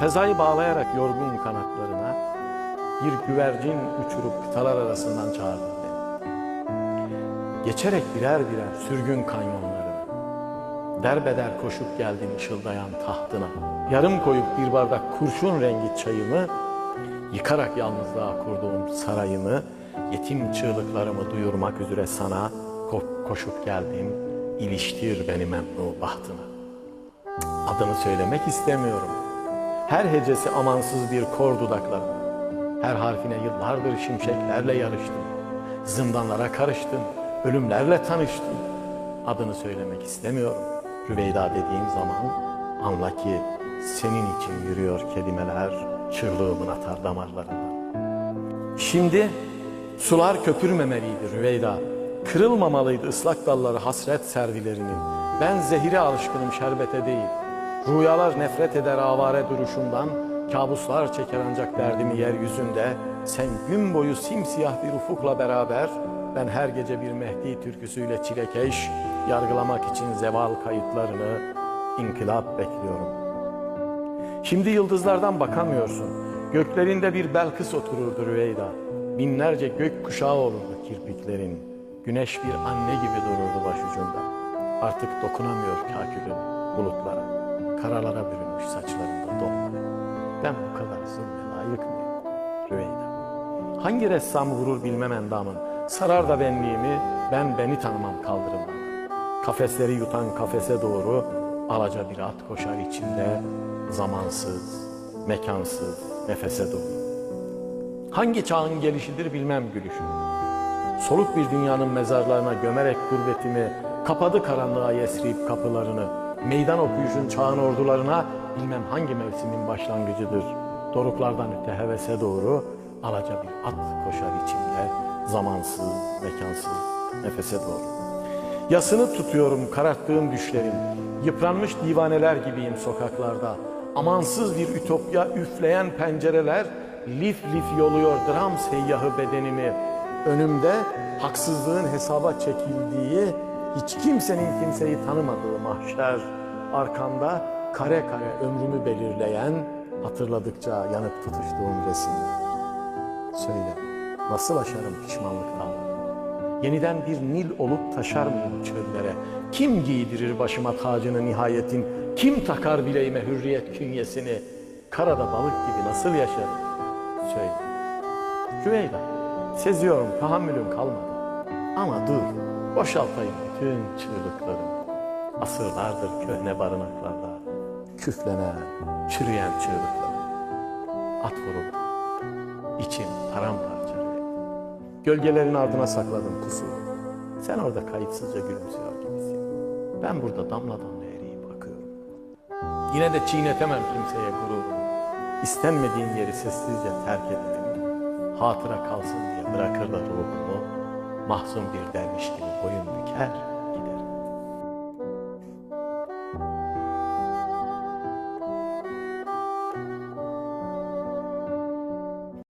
Fezayı bağlayarak yorgun kanatlarına bir güvercin uçurup kıtalar arasından çağırdı. Geçerek birer birer sürgün kanyonlarını, derbeder koşup geldin ışıldayan tahtına, yarım koyup bir bardak kurşun rengi çayımı, yıkarak yalnızlığa kurduğum sarayımı, yetim çığlıklarımı duyurmak üzere sana ko- koşup geldim, iliştir beni memnu bahtına. Adını söylemek istemiyorum. Her hecesi amansız bir kor dudaklarım. Her harfine yıllardır şimşeklerle yarıştım. Zindanlara karıştım, ölümlerle tanıştım. Adını söylemek istemiyorum. Rüveyda dediğim zaman anla ki senin için yürüyor kelimeler çığlığımın atar damarlarından. Şimdi sular köpürmemeliydi Rüveyda. Kırılmamalıydı ıslak dalları hasret servilerinin. Ben zehire alışkınım şerbete değil. Rüyalar nefret eder avare duruşumdan. Kabuslar çeker ancak derdimi yeryüzünde. Sen gün boyu simsiyah bir ufukla beraber ben her gece bir Mehdi türküsüyle çilekeş yargılamak için zeval kayıtlarını inkılap bekliyorum. Şimdi yıldızlardan bakamıyorsun. Göklerinde bir Belkıs otururdu Rüveyda. Binlerce gök kuşağı olurdu kirpiklerin. Güneş bir anne gibi dururdu başucunda. Artık dokunamıyor kakülün. Karalara bürünmüş saçlarında donları. Ben bu kadar zulme layık mıyım Rüveyda? Hangi ressam vurur bilmem endamın. Sarar da benliğimi, ben beni tanımam kaldırımlarda. Kafesleri yutan kafese doğru alaca bir at koşar içinde zamansız, mekansız, nefese doğru. Hangi çağın gelişidir bilmem gülüşüm. Soluk bir dünyanın mezarlarına gömerek gurbetimi kapadı karanlığa yesrib kapılarını. Meydan okuyuşun çağın ordularına bilmem hangi mevsimin başlangıcıdır. Doruklardan öte hevese doğru alaca bir at koşar içimde zamansız, mekansız, nefese doğru. Yasını tutuyorum kararttığım düşlerin. Yıpranmış divaneler gibiyim sokaklarda. Amansız bir ütopya üfleyen pencereler lif lif yoluyor dram seyyahı bedenimi. Önümde haksızlığın hesaba çekildiği, hiç kimsenin kimseyi tanımadığı mahşer. Arkamda kare kare ömrümü belirleyen, hatırladıkça yanıp tutuştuğum resimler. Söyle, nasıl aşarım pişmanlık dağlarını? Yeniden bir Nil olup taşar mıyım çöllere? Kim giydirir başıma tacını nihayetin? Kim takar bileğime hürriyet künyesini? Karada balık gibi nasıl yaşarım? Söyle. Rüveyda, seziyorum tahammülüm kalmadı. Ama dur, boşaltayım bütün çığlıklarımı. Asırlardır köhne barınaklarda küflenen, çürüyen çığlıklarım. At vuruldu. İçim paramparça. Gölgelerin ardına sakladım kusuru. Sen orada kayıtsızca gülümsüyor gibisin. Ben burada damla damla eriyip akıyorum. Yine de çiğnetemem kimseye gururumu. İstenmediğin yeri sessizce terk ettim. Hatıra kalsın diye bırakırlar ruhumu. Mahzun bir derviş gibi boyun büker.